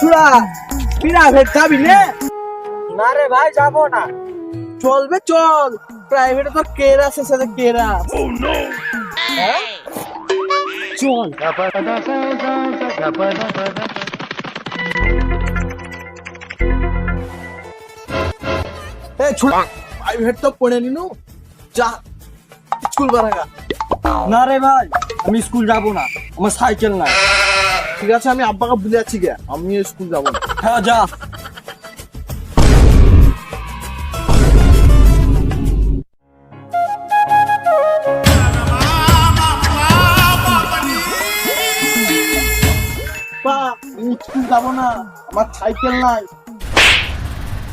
ভাই প্রাইভেট যাবি না না রে ভাই যাব না। চলবে চল। প্রাইভেটে তো কেরা আছে সাথে কেরা হ্যাঁ? চল। এ ছোড়া প্রাইভেট তো পড়ে নিনু। যা স্কুল বারাগা না রে ভাই আমি স্কুল যাব না। আমার সাইকেল নাই। ঠিক আছে আমি আব্বাকে বলে যাচ্ছি গে। আমি স্কুল যাব হ্যাঁ যা। বা স্কুল যাব না। আমার সাইকেল নাই।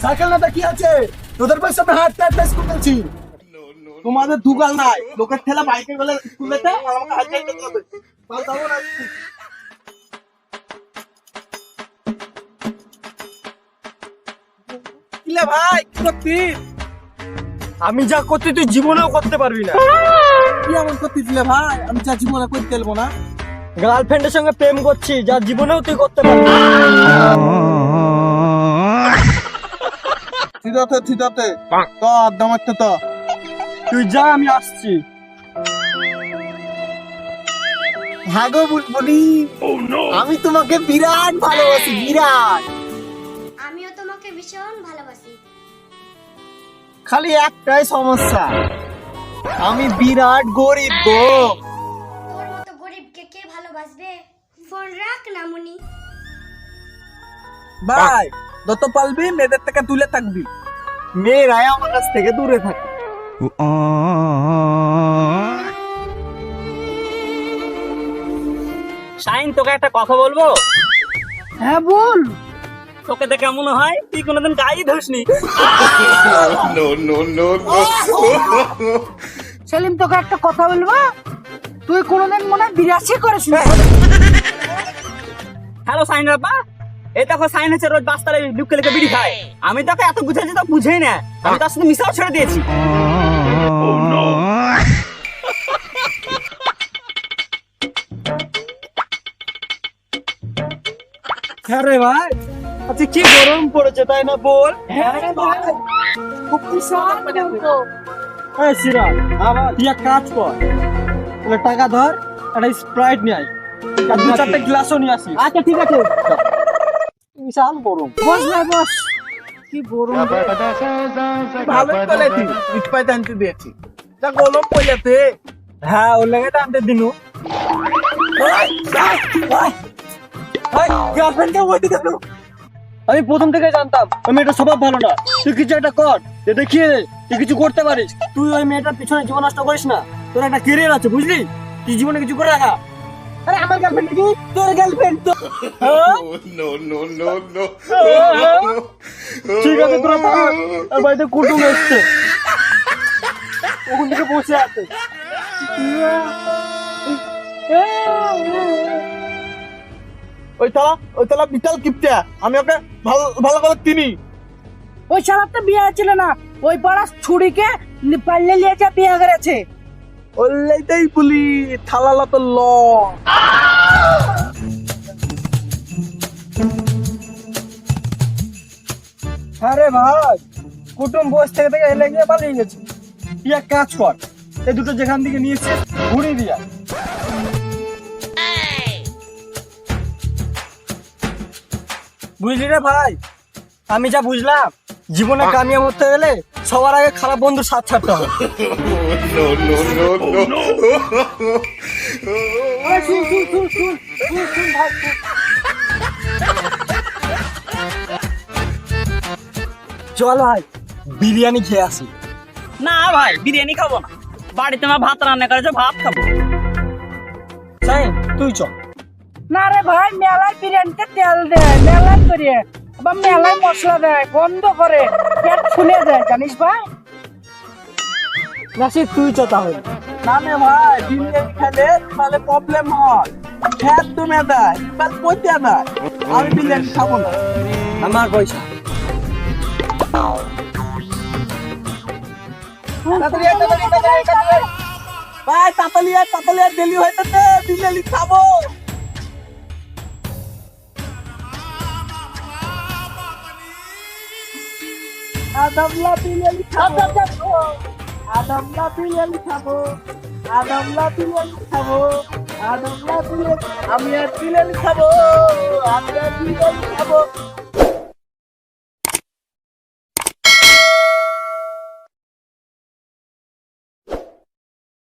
সাইকেল না কি আছে? তোদের পয়সা আমি হাঁটতে হাঁটতে স্কুল যাচ্ছি তোমাদের দুগাল নাই। লোকের ঠেলা বাইকে গেলে স্কুল যেতে আমাকে হাঁটতে হাঁটতে যেতে হবে। কাল যাব না কিলে ভাই কি করতি আমি যা করতে তুই জীবনেও করতে পারবি না। কি এমন করতেছিলে ভাই? আমি যা জীবনে করতে পারব না। গার্লফ্রেন্ডের সঙ্গে প্রেম করছি যা জীবনেও তুই করতে পারবি। থিতাতে থিতাতে তো আড্ডা মারতে তো। তুই যা আমি আসছি। হ্যাঁ গো বুলবুলি আমি তোমাকে বিরাট ভালোবাসি বিরাট। খালি একটাই সমস্যা। আমি বিরাট গরিব গো। তোর মতো গরিবকে কে ভালোবাসবে? ফোন রাখ না মুনি। ভাই যত পালবি মেয়েদের থেকে দূরে থাকবি। মেয়েরাই আমার কাছ থেকে দূরে থাকে। শাইন তোকে একটা কথা বলব? হ্যাঁ বল। তোকে দেখে মনে হয় তুই কোনোদিন গায়ে ধরিসনি। সেলিম তোকে একটা কথা বলব? তুই কোনোদিন মনে হয় বিরাশি করিস না হ্যালো সাইন রাব্বা এই দেখো সাইন হচ্ছে রোজ বাস্তারে লুকে বিড়ি খায়। আমি তোকে এত বুঝাইছি তো বুঝেই না। আমি তার সাথে মিশাও ছেড়ে দিয়েছি। হ্যাঁ রে ভাই। আচ্ছা কি গরম পড়েছে তাই না বল? হ্যাঁ রে ভাই, খুব বিশাল গরম। হ্যাঁ সিরা আবার তুই এক কাজ কর। তাহলে টাকা ধর একটা স্প্রাইট নিয়ে আয়। আর দু চারটে গ্লাসও নিয়ে আসিস। আচ্ছা ঠিক আছে। বিশাল গরম। বস ভাই বস। কি গরম ভালোই চলেছি ইটপাই টানতে দিয়েছি। যা গরম পড়েছে হ্যাঁ ওর লেগে টানতে দিনু। গার্লফ্রেন্ডকে ওইদিকে কেন আমি প্রথম থেকে জানতাম ওই মেয়েটার স্বভাব ভালো না। তুই কিছু একটা কর যে দেখিয়ে দে তুই কিছু করতে পারিস। তুই ওই মেয়েটার পিছনে জীবন নষ্ট করিস না। তোর একটা কেরিয়ার আছে বুঝলি? তুই জীবনে কিছু করে রাখা। আরে আমার গার্লফ্রেন্ড কি তোর গার্লফ্রেন্ড তো। no, no, no, no. ঠিক আছে তোরা থাক। আর বাড়িতে কুটুম এসছে। ওখান থেকে বসে আছে। ওই তালা ওই তালা বিশাল কিপটা। আমি ওকে ভালো ভালো করে চিনি। ওই শালার তো বিয়ে ছিল না। ওই পাড়া ছুরিকে পাল্লে নিয়ে যা বিয়ে করেছে। ওল্লাইটাই বলি থালালা তো ল। আরে ভাই কুটুম বস থেকে থেকে এলে গিয়ে পালিয়ে গেছে। তুই এক কাজ কর এই দুটো যেখান থেকে নিয়েছে ঘুরিয়ে দিয়া বুঝলি রে ভাই? আমি যা বুঝলাম জীবনে কামিয়াব হতে গেলে সবার আগে খারাপ বন্ধুর সাথ ছাড়তে হবে। চল ভাই বিরিয়ানি খেয়ে আসি। না ভাই বিরিয়ানি খাব না। বাড়িতে আমার ভাত রান্না করেছে ভাত খাব। তাই তুই চল। না রে ভাই মেলায় বিরিয়ানিতে তেল দেয় মেলায় করে আবার মেলায় মশলা দেয় গন্ধ করে পেট ফুলে দেয় জানিস ভাই? না সে তুই চ তাহলে। না রে ভাই বিরিয়ানি খেলে তাহলে প্রবলেম হয়। ফ্যাট তুমি দেয় বাস পচে দেয় আমি বিরিয়ানি খাব না। আমার পয়সা। ভাই আয়, তাড়াতাড়ি আয়, হইতেছে বিরিয়ানি খাব। আদমলা বিরিয়ানি খাব। আদমলা বিরিয়ানি খাব। আদমলা আমি খাব। আদমলা বিরিয়ানি আমি আর বিরিয়ানি খাব? আমি আর বিরিয়ানি খাব?